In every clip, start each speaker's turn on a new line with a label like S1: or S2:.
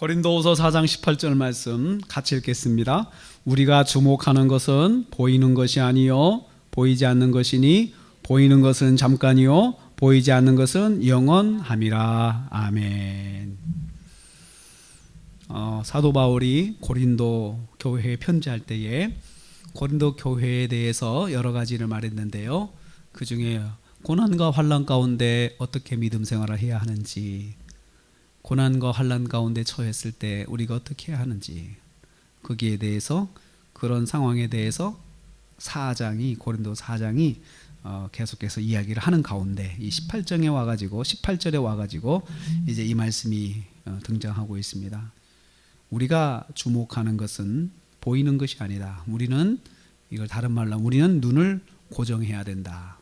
S1: 고린도후서 4장 18절 말씀 같이 읽겠습니다. 우리가 주목하는 것은 보이는 것이 아니요 보이지 않는 것이니 보이는 것은 잠깐이요 보이지 않는 것은 영원함이라. 아멘. 어, 사도 바울이 고린도 교회에 편지할 때에 고린도 교회에 대해서 여러 가지를 말했는데요. 그 중에 고난과 환란 가운데 어떻게 믿음 생활을 해야 하는지, 고난과 환란 가운데 처했을 때 우리가 어떻게 해야 하는지, 거기에 대해서 그런 상황에 대해서 4장이 고린도 4장이 어, 계속해서 이야기를 하는 가운데 이 18장에 와가지고 18절에 와가지고 이제 이 말씀이 어, 등장하고 있습니다. 우리가 주목하는 것은 보이는 것이 아니다. 우리는 이걸 다른 말로 우리는 눈을 고정해야 된다.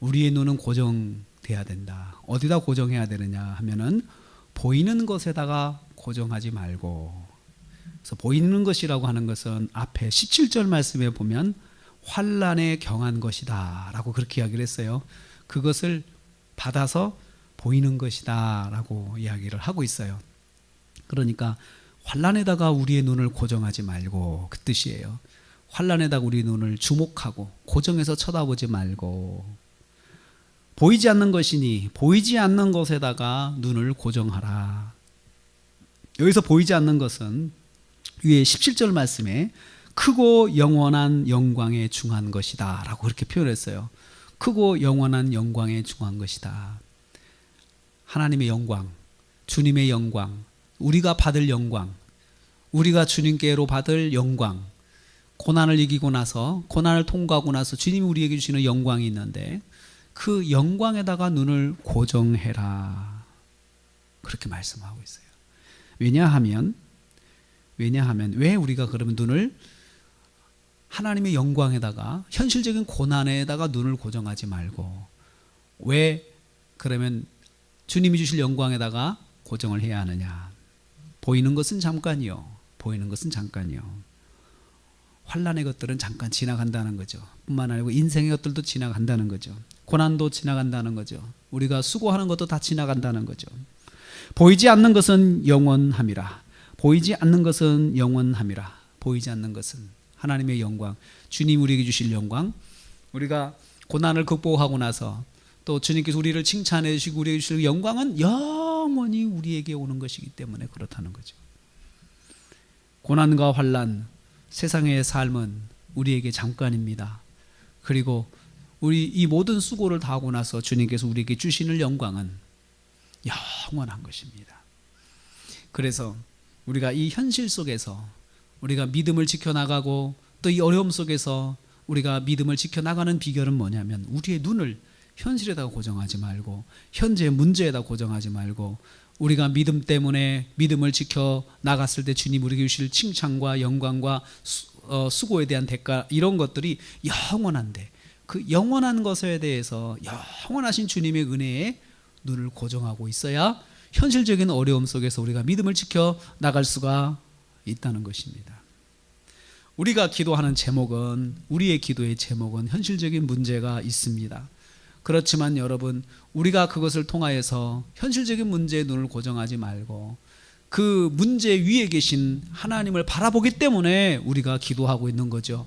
S1: 우리의 눈은 고정돼야 된다. 어디다 고정해야 되느냐 하면은 보이는 것에다가 고정하지 말고 그래서 보이는 것이라고 하는 것은 앞에 17절 말씀에 보면 환란에 경한 것이다라고 그렇게 이야기를 했어요. 그것을 받아서 보이는 것이다라고 이야기를 하고 있어요. 그러니까 환란에다가 우리의 눈을 고정하지 말고 그 뜻이에요. 환란에다가 우리 눈을 주목하고 고정해서 쳐다보지 말고 보이지 않는 것이니 보이지 않는 것에다가 눈을 고정하라. 여기서 보이지 않는 것은 위에 17절 말씀에 크고 영원한 영광에 중한 것이다 라고 그렇게 표현했어요. 크고 영원한 영광에 중한 것이다. 하나님의 영광, 주님의 영광, 우리가 받을 영광, 우리가 주님께로 받을 영광, 고난을 이기고 나서 고난을 통과하고 나서 주님이 우리에게 주시는 영광이 있는데 그 영광에다가 눈을 고정해라. 그렇게 말씀하고 있어요. 왜냐하면 왜냐하면 왜 우리가 그러면 눈을 하나님의 영광에다가 현실적인 고난에다가 눈을 고정하지 말고 왜 그러면 주님이 주실 영광에다가 고정을 해야 하느냐? 보이는 것은 잠깐이요. 보이는 것은 잠깐이요. 환란의 것들은 잠깐 지나간다는 거죠. 뿐만 아니고 인생의 것들도 지나간다는 거죠. 고난도 지나간다는 거죠. 우리가 수고하는 것도 다 지나간다는 거죠. 보이지 않는 것은 영원함이라. 보이지 않는 것은 영원함이라. 보이지 않는 것은 하나님의 영광, 주님 우리에게 주실 영광. 우리가 고난을 극복하고 나서 또 주님께서 우리를 칭찬해 주시고 우리에게 주실 영광은 영원히 우리에게 오는 것이기 때문에 그렇다는 거죠. 고난과 환란, 세상의 삶은 우리에게 잠깐입니다. 그리고 우리 이 모든 수고를 다 하고 나서 주님께서 우리에게 주시는 영광은 영원한 것입니다. 그래서 우리가 이 현실 속에서 우리가 믿음을 지켜나가고 또 이 어려움 속에서 우리가 믿음을 지켜나가는 비결은 뭐냐면 우리의 눈을 현실에다가 고정하지 말고 현재 문제에다 고정하지 말고 우리가 믿음 때문에 믿음을 지켜 나갔을 때 주님 우리에게 주실 칭찬과 영광과 수, 어, 수고에 대한 대가 이런 것들이 영원한데 그 영원한 것에 대해서 영원하신 주님의 은혜에 눈을 고정하고 있어야 현실적인 어려움 속에서 우리가 믿음을 지켜 나갈 수가 있다는 것입니다. 우리가 기도하는 제목은 우리의 기도의 제목은 현실적인 문제가 있습니다. 그렇지만 여러분 우리가 그것을 통하여서 현실적인 문제에 눈을 고정하지 말고 그 문제 위에 계신 하나님을 바라보기 때문에 우리가 기도하고 있는 거죠.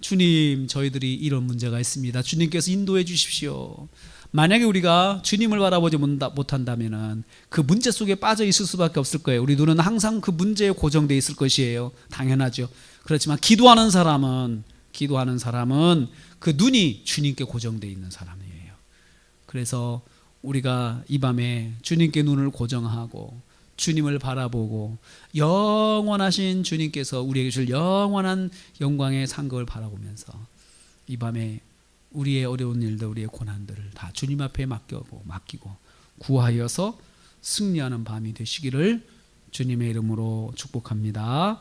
S1: 주님, 저희들이 이런 문제가 있습니다. 주님께서 인도해 주십시오. 만약에 우리가 주님을 바라보지 못한다면 그 문제 속에 빠져 있을 수밖에 없을 거예요. 우리 눈은 항상 그 문제에 고정돼 있을 것이에요. 당연하죠. 그렇지만 기도하는 사람은 기도하는 사람은 그 눈이 주님께 고정돼 있는 사람이에요. 그래서 우리가 이 밤에 주님께 눈을 고정하고 주님을 바라보고 영원하신 주님께서 우리에게 줄 영원한 영광의 상급을 바라보면서 이 밤에 우리의 어려운 일들, 우리의 고난들을 다 주님 앞에 맡겨고 맡기고 구하여서 승리하는 밤이 되시기를 주님의 이름으로 축복합니다.